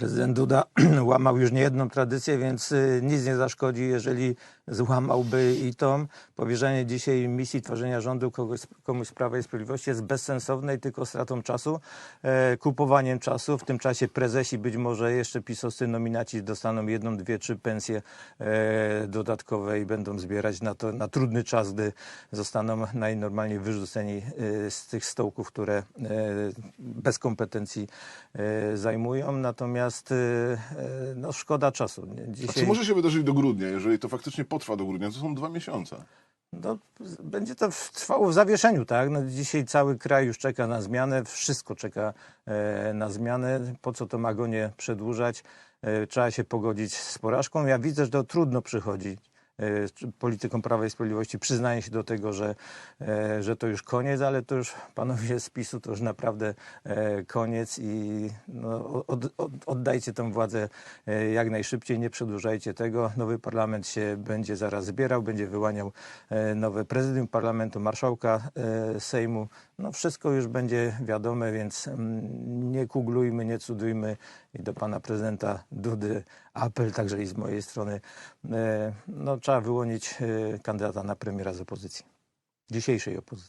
Prezydent Duda łamał już niejedną tradycję, więc y, nic nie zaszkodzi, jeżeli złamałby i tą. Powierzenie dzisiaj misji tworzenia rządu kogoś, komuś z Prawa i Sprawiedliwości jest bezsensowne i tylko stratą czasu, e, kupowaniem czasu. W tym czasie prezesi, być może jeszcze pisowscy nominaci dostaną jedną, dwie, trzy pensje e, dodatkowe i będą zbierać na to na trudny czas, gdy zostaną najnormalniej wyrzuceni e, z tych stołków, które e, bez kompetencji e, zajmują. Natomiast e, no, szkoda czasu. nie? A Dzisiaj... co może się wydarzyć do grudnia, jeżeli to faktycznie potrwa do grudnia? To są dwa miesiące. No, będzie to trwało w zawieszeniu, tak? No, dzisiaj cały kraj już czeka na zmianę, wszystko czeka e, na zmianę. Po co tą agonię przedłużać? E, trzeba się pogodzić z porażką. Ja widzę, że to trudno przychodzi politykom Prawa i Sprawiedliwości. Przyznaję się do tego, że, e, że to już koniec, ale to już panowie z PiSu to już naprawdę e, koniec i no, od, od, oddajcie tę władzę e, jak najszybciej, nie przedłużajcie tego. Nowy parlament się będzie zaraz zbierał, będzie wyłaniał e, nowe prezydium parlamentu, marszałka e, Sejmu. No wszystko już będzie wiadome, więc mm, nie kuglujmy, nie cudujmy i do pana prezydenta Dudy apel także i z mojej strony. E, No trzeba wyłonić e, kandydata na premiera z opozycji, dzisiejszej opozycji.